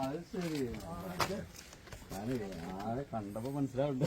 അത് ശരി ആരെ കണ്ടപ്പോ മനസ്സിലാവുണ്ട്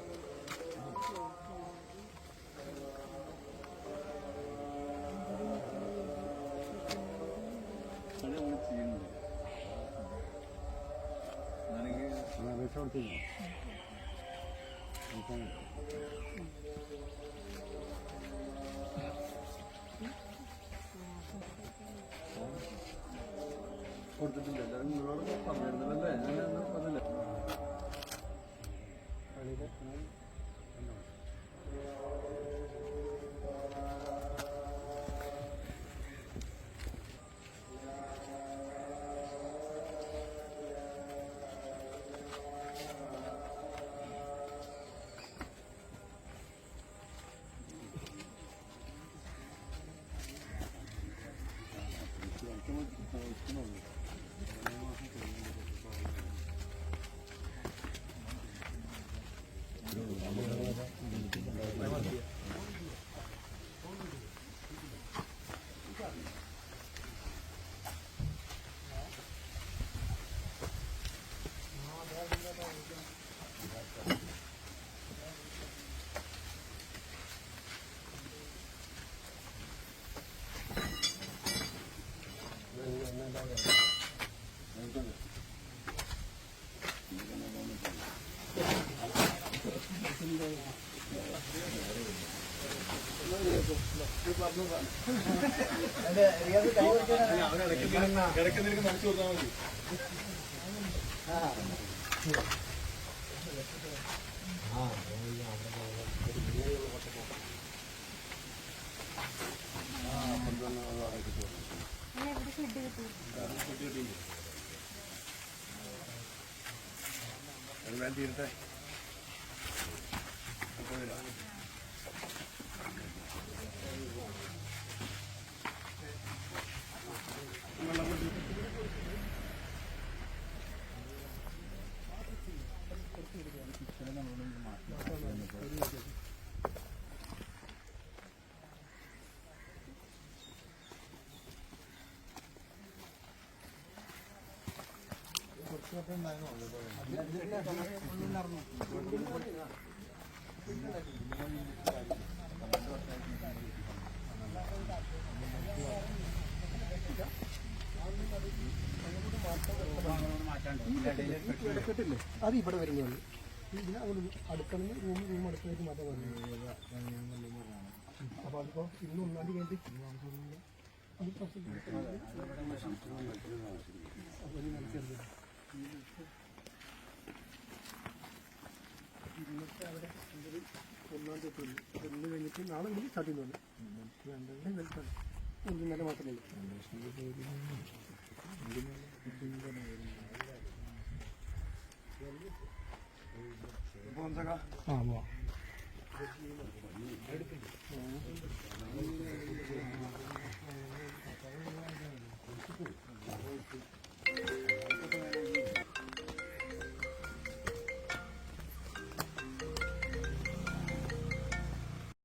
അപേക്ഷ കൊടുത്തില്ല കൊടുത്തിട്ടില്ല നിങ്ങളോട് പറഞ്ഞിരുന്നല്ലേ ഇടയ്ക്ക് നിനക്ക് മനസ്സ് കൊടുത്താൽ മതി അത് വേണ്ടി തീരട്ടെ അപ്പോൾ അത് ഇവിടെ വരുന്നതാണ് ഇതിന് അവിടെ അടുക്കളന്ന് റൂം റൂം അടുക്കളയിട്ട് മാറ്റാൻ പറഞ്ഞു അപ്പോൾ അതിപ്പോൾ ഇന്ന് ഒന്നാം തീയതി കഴിഞ്ഞിട്ട് അത് പ്രശ്നം ഇന്നത്തെ അവിടെ ഒന്നാം തീയതി ഒന്ന് കഴിഞ്ഞിട്ട് നാളെ മുതൽ സ്റ്റാർട്ട് ചെയ്യുന്നുണ്ട് രണ്ടെണ്ണം മാത്രമേ അപ്പോൾ എന്താ ആ പോവാം.